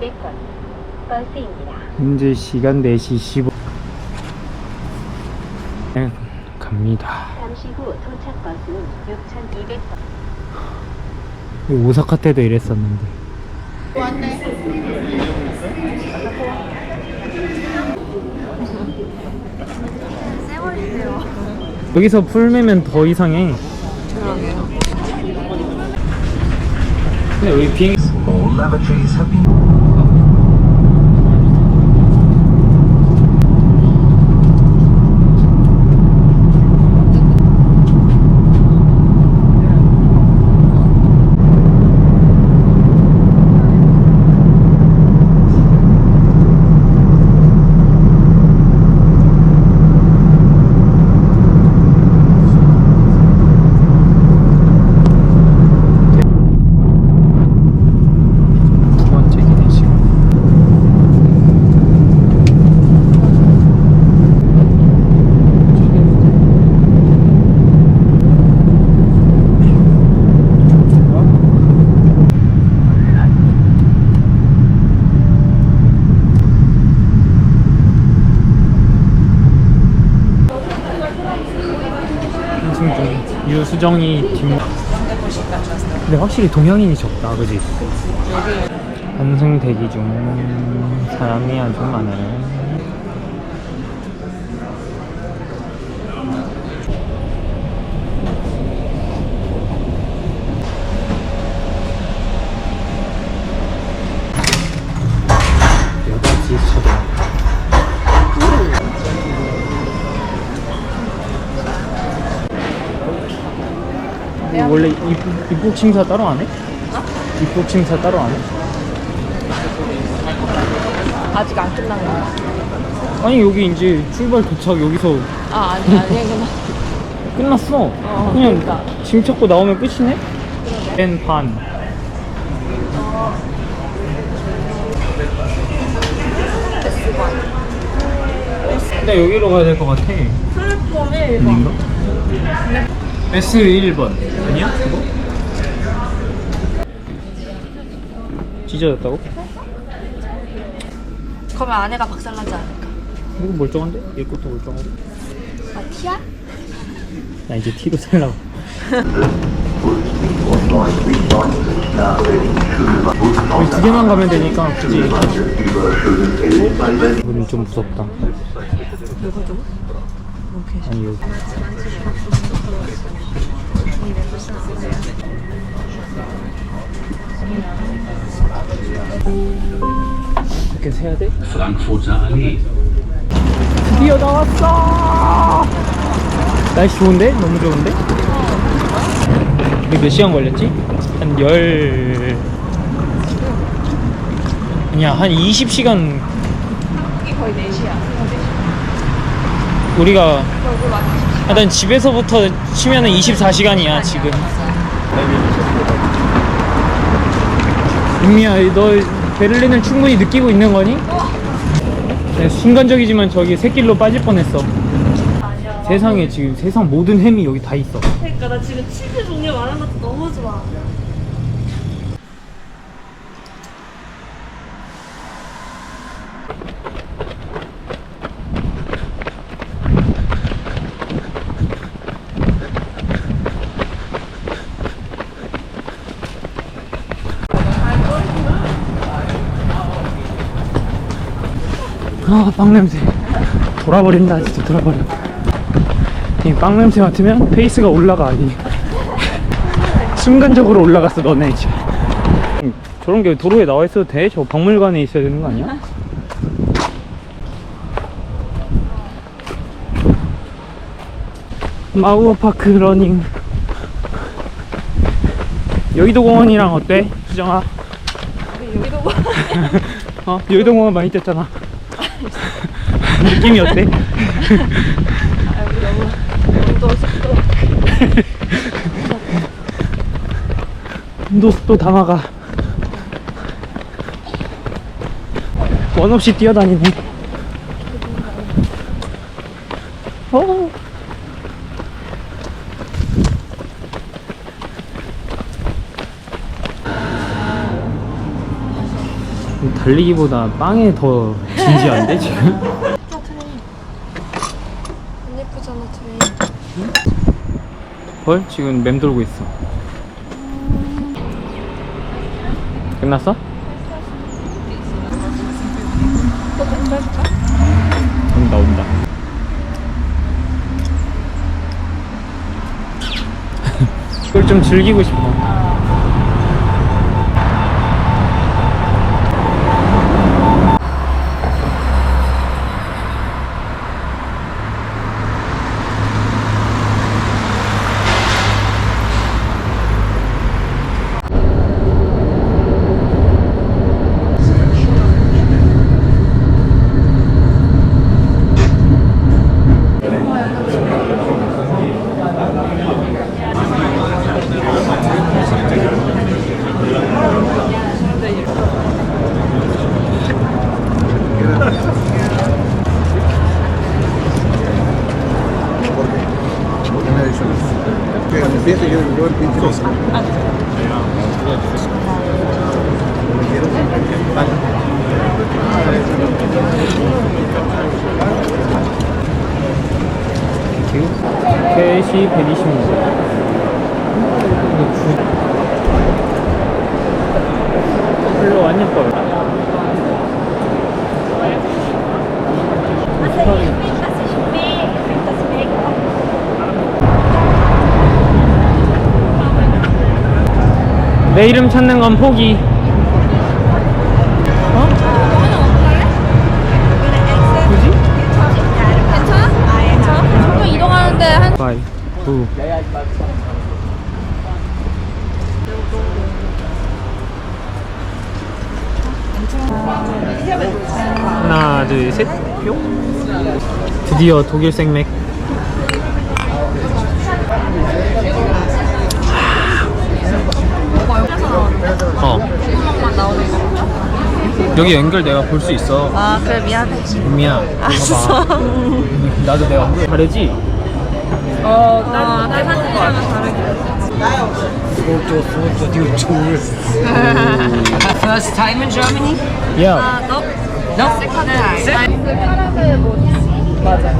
200번 버스입니다. 현재 시간 4시 15분. 네, 갑니다. 잠시 후 도착 버스는 6,200번. 오사카 때도 이랬었는데. 여기서 풀매면 더 이상해. 근데 여기 비행 All lavatories have been 수정이 뒷모 근데 확실히 동양인이 적다, 그지? 환승 대기 중 사람이 아주 많아요. 원래 입국, 입국 심사 따로 안 해? 입국 심사 따로 안 해? 아직 안 끝난 거야. 아니 여기 이제 출발 도착 여기서 아, 아니, 아니구나. 끝났어. 그냥 그러니까. 짐 찾고 나오면 끝이네. 뺀 반. 근데 여기로 가야 될 것 같아. 플랫폼 1번. 아닌가? S 1번 아니야? 그거? 찢어졌다고? 그러면 아내가 박살나지 않을까? 이거 멀쩡한데? 얘 것도 멀쩡하고. 아, 티야? 나 이제 T로 살라고. 우리 두 개만 가면 되니까 굳이. 이건 좀 무섭다. 누구 좀? 오케이. 아니 여기. 이렇게 세야 돼? Frankfurter Allee. 드디어 나왔어! 날씨 좋은데? 너무 좋은데? 우리 몇 시간 걸렸지? 한 열... 아니야, 한 20시간 이게 거의 4시야. 우리가 일단 집에서부터 치면은 24시간이야 지금. 임미야 너 베를린을 충분히 느끼고 있는 거니? 네, 순간적이지만 저기 새길로 빠질 뻔했어. 세상에 지금 세상 모든 햄이 여기 다 있어. 그러니까 나 지금 치즈 종류 많은 것도 너무 좋아. 아, 빵 냄새. 돌아버린다, 진짜 돌아버려. 이빵 냄새 맡으면 페이스가 올라가. 이. 순간적으로 올라갔어, 너네 이제. 음, 저런 게 도로에 나와 있어도 돼? 저 박물관에 있어야 되는 거 아니야? 마우어파크 러닝. 여의도 공원이랑 어때? 수정아? 여기도 뭐 어? 여의도 공원 많이 뛰었잖아. 느낌이 어때? 아, 여기 너무 온도 습도. 온도 습도 담아가. 원 없이 뛰어다니네. 어. 달리기보다 빵에 더 진지한데 지금? 아 트레인 안 예쁘잖아 트레인 헐 지금 맴돌고 있어 끝났어? 또 공부해볼까? 온다 온다 이걸 좀 즐기고 싶어 Fíjate que yo el pinche KC 126 별로 안 예뻐요 내 이름 찾는 건 포기 어? 굳이? 괜찮아? 괜찮아? 조금 이동하는데 한 5, 9 하나 둘셋 뿅 드디어 독일 생맥 어 구멍만 나오는 거 여기 연결 내가 볼 수 있어 아 그래 미안해 미야 알았어 나도 내가 안 다르지? 어, 나, 내 사진이랑은 다르게. First time in Germany? 야 아, 너? 셀카드. 셀카드 뭐. 맞아.